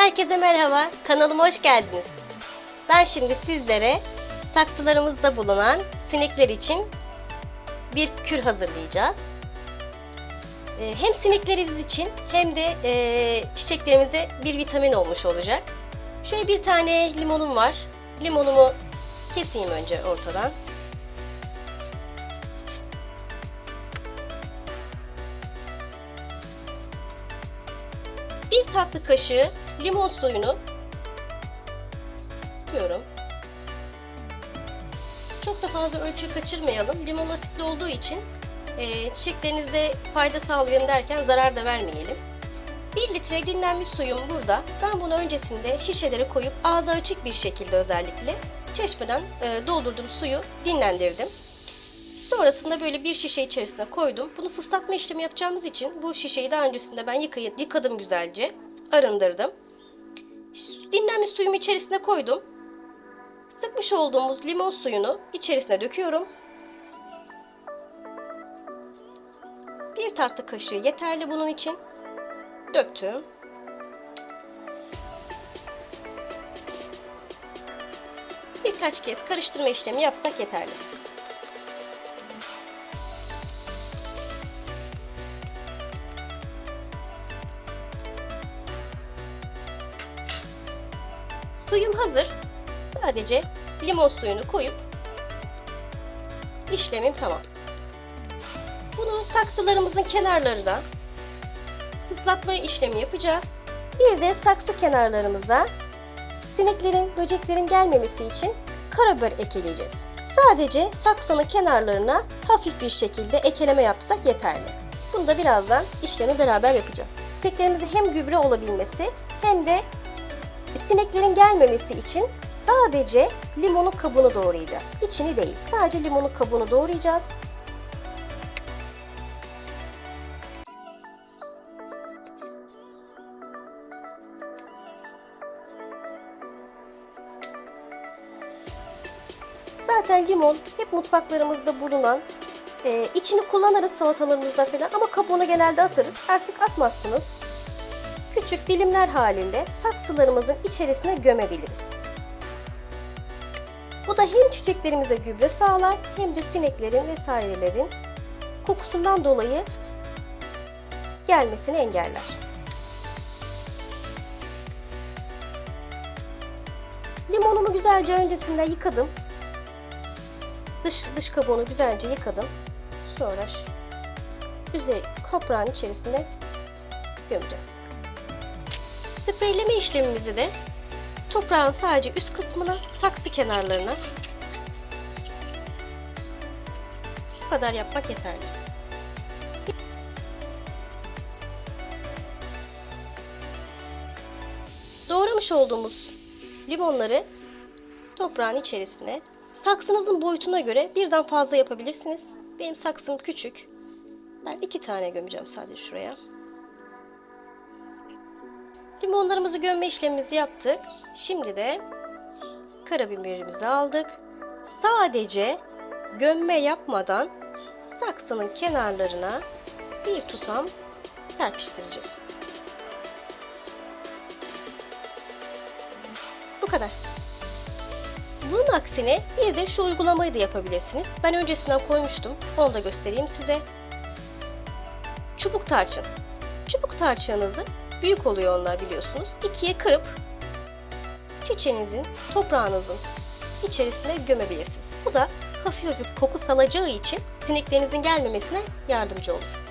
Herkese merhaba, kanalıma hoş geldiniz. Ben şimdi sizlere saksılarımızda bulunan sinekler için bir kür hazırlayacağız. Ee, Hem sineklerimiz için hem de e, çiçeklerimize bir vitamin olmuş olacak. Şöyle bir tane limonum var. Limonumu keseyim önce ortadan. Bir tatlı kaşığı limon suyunu sıkıyorum. Çok da fazla ölçü kaçırmayalım. Limon asitli olduğu için e, çiçeklerinize fayda sağlayın derken zarar da vermeyelim. 1 litre dinlenmiş suyum burada. Ben bunu öncesinde şişelere koyup ağzı açık bir şekilde özellikle çeşmeden e, doldurdum suyu dinlendirdim. Sonrasında böyle bir şişe içerisine koydum. Bunu fıslatma işlemi yapacağımız için bu şişeyi daha öncesinde ben yıkadım güzelce. Arındırdım. Dinlenmiş suyumu içerisine koydum. Sıkmış olduğumuz limon suyunu içerisine döküyorum. Bir tatlı kaşığı yeterli bunun için. Döktüm. Birkaç kez karıştırma işlemi yapsak yeterli. Suyum hazır. Sadece limon suyunu koyup işlemim tamam. Bunu saksılarımızın kenarlarına ıslatma işlemi yapacağız. Bir de saksı kenarlarımıza sineklerin, böceklerin gelmemesi için karabiber ekeleyeceğiz. Sadece saksının kenarlarına hafif bir şekilde ekeleme yapsak yeterli. Bunu da birazdan işlemi beraber yapacağız. Çiçeklerimize hem gübre olabilmesi hem de sineklerin gelmemesi için sadece limonun kabuğunu doğrayacağız. İçini değil, sadece limonun kabuğunu doğrayacağız. Zaten limon hep mutfaklarımızda bulunan, e, içini kullanırız salatalarımızda falan ama kabuğunu genelde atarız. Artık atmazsınız. Küçük dilimler halinde saksılarımızın içerisine gömebiliriz. Bu da hem çiçeklerimize gübre sağlar hem de sineklerin vesairelerin kokusundan dolayı gelmesini engeller. Limonumu güzelce öncesinde yıkadım. Dış, dış kabuğunu güzelce yıkadım. Sonra üzeri toprağın içerisine gömeceğiz. Spreyleme işlemimizi de toprağın sadece üst kısmına, saksı kenarlarına şu kadar yapmak yeterli. Doğramış olduğumuz limonları toprağın içerisine saksınızın boyutuna göre birden fazla yapabilirsiniz. Benim saksım küçük. Ben iki tane gömeceğim sadece şuraya. Limonlarımızı gömme işlemimizi yaptık. Şimdi de karabiberimizi aldık. Sadece gömme yapmadan saksının kenarlarına bir tutam serpiştireceğiz. Bu kadar. Bunun aksine bir de şu uygulamayı da yapabilirsiniz. Ben öncesinden koymuştum. Onu da göstereyim size. Çubuk tarçın. Çubuk tarçınınızı büyük oluyor onlar biliyorsunuz. İkiye kırıp çiçeğinizin, toprağınızın içerisine gömebilirsiniz. Bu da hafif hafif koku salacağı için sineklerinizin gelmemesine yardımcı olur.